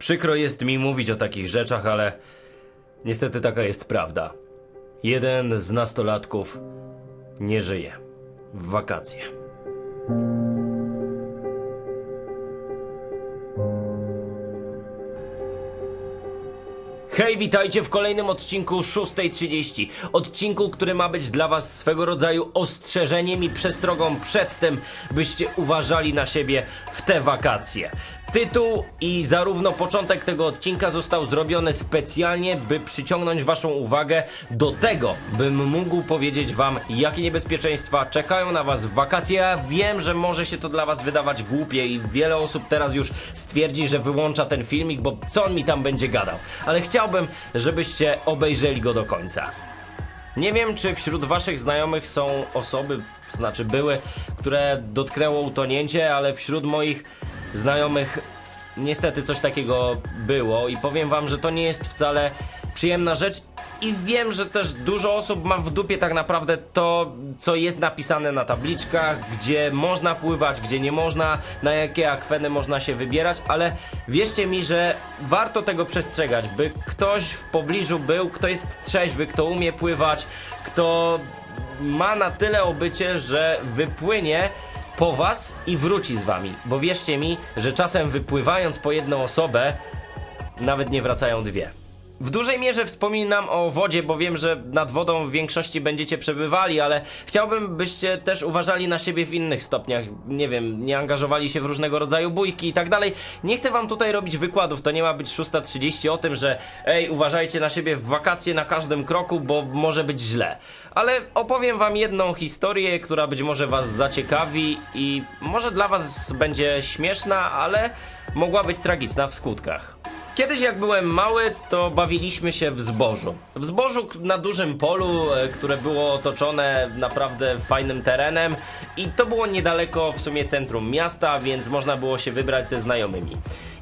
Przykro jest mi mówić o takich rzeczach, ale niestety taka jest prawda. Jeden z nastolatków nie żyje w wakacje. Hej, witajcie w kolejnym odcinku 6.30. Odcinku, który ma być dla Was swego rodzaju ostrzeżeniem i przestrogą przed tym, byście uważali na siebie w te wakacje. Tytuł i zarówno początek tego odcinka został zrobiony specjalnie, by przyciągnąć Waszą uwagę do tego, bym mógł powiedzieć Wam, jakie niebezpieczeństwa czekają na Was w wakacje. Ja wiem, że może się to dla Was wydawać głupie i wiele osób teraz już stwierdzi, że wyłącza ten filmik, bo co on mi tam będzie gadał. Ale chciałbym, żebyście obejrzeli go do końca. Nie wiem, czy wśród waszych znajomych są osoby, znaczy były, które dotknęło utonięcie, ale wśród moich znajomych. Niestety coś takiego było i powiem wam, że to nie jest wcale przyjemna rzecz i wiem, że też dużo osób ma w dupie tak naprawdę to, co jest napisane na tabliczkach, gdzie można pływać, gdzie nie można, na jakie akweny można się wybierać, ale wierzcie mi, że warto tego przestrzegać, by ktoś w pobliżu był, kto jest trzeźwy, kto umie pływać, kto ma na tyle obycie, że wypłynie po was i wróci z wami. Bo wierzcie mi, że czasem wypływając po jedną osobę, nawet nie wracają dwie. W dużej mierze wspominam o wodzie, bo wiem, że nad wodą w większości będziecie przebywali, ale chciałbym, byście też uważali na siebie w innych stopniach. Nie wiem, nie angażowali się w różnego rodzaju bójki i tak dalej. Nie chcę wam tutaj robić wykładów, to nie ma być 6.30 o tym, że ej, uważajcie na siebie w wakacje na każdym kroku, bo może być źle. Ale opowiem wam jedną historię, która być może was zaciekawi i może dla was będzie śmieszna, ale mogła być tragiczna w skutkach. Kiedyś jak byłem mały, to bawiliśmy się w zbożu. W zbożu na dużym polu, e, które było otoczone naprawdę fajnym terenem i to było niedaleko w sumie centrum miasta, więc można było się wybrać ze znajomymi.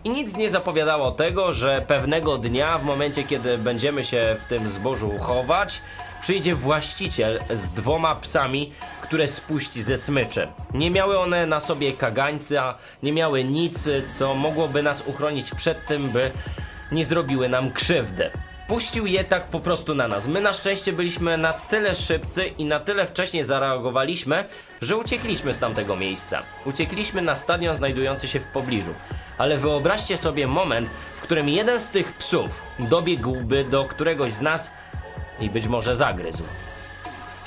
I nic nie zapowiadało tego, że pewnego dnia, w momencie kiedy będziemy się w tym zbożu chować, przyjdzie właściciel z dwoma psami, które spuści ze smyczy. Nie miały one na sobie kagańca, nie miały nic, co mogłoby nas uchronić przed tym, by nie zrobiły nam krzywdy. Puścił je tak po prostu na nas. My na szczęście byliśmy na tyle szybcy i na tyle wcześnie zareagowaliśmy, że uciekliśmy z tamtego miejsca. Uciekliśmy na stadion znajdujący się w pobliżu. Ale wyobraźcie sobie moment, w którym jeden z tych psów dobiegłby do któregoś z nas i być może zagryzł.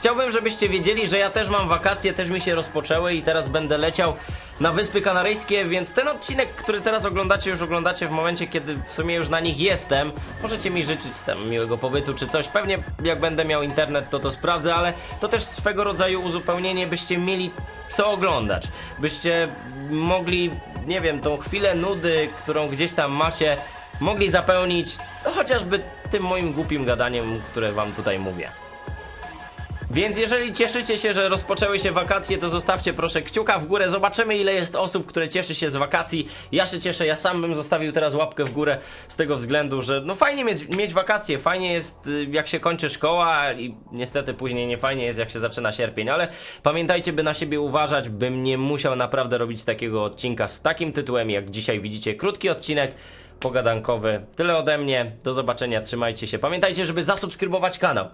Chciałbym, żebyście wiedzieli, że ja też mam wakacje, też mi się rozpoczęły i teraz będę leciał na Wyspy Kanaryjskie, więc ten odcinek, który teraz oglądacie, już oglądacie w momencie, kiedy w sumie już na nich jestem. Możecie mi życzyć tam miłego pobytu czy coś. Pewnie jak będę miał internet, to to sprawdzę, ale to też swego rodzaju uzupełnienie, byście mieli co oglądać. Byście mogli, nie wiem, tą chwilę nudy, którą gdzieś tam macie, mogli zapełnić no, chociażby tym moim głupim gadaniem, które wam tutaj mówię. Więc jeżeli cieszycie się, że rozpoczęły się wakacje, to zostawcie proszę kciuka w górę. Zobaczymy ile jest osób, które cieszy się z wakacji. Ja się cieszę, ja sam bym zostawił teraz łapkę w górę z tego względu, że no fajnie mieć, mieć wakacje, fajnie jest y, jak się kończy szkoła i niestety później nie fajnie jest jak się zaczyna sierpień, ale pamiętajcie by na siebie uważać, bym nie musiał naprawdę robić takiego odcinka z takim tytułem jak dzisiaj widzicie. Krótki odcinek pogadankowy. Tyle ode mnie. Do zobaczenia, trzymajcie się. Pamiętajcie, żeby zasubskrybować kanał,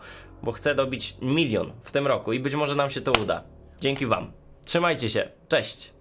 bo chcę dobić milion w tym roku i być może nam się to uda. Dzięki Wam. Trzymajcie się. Cześć.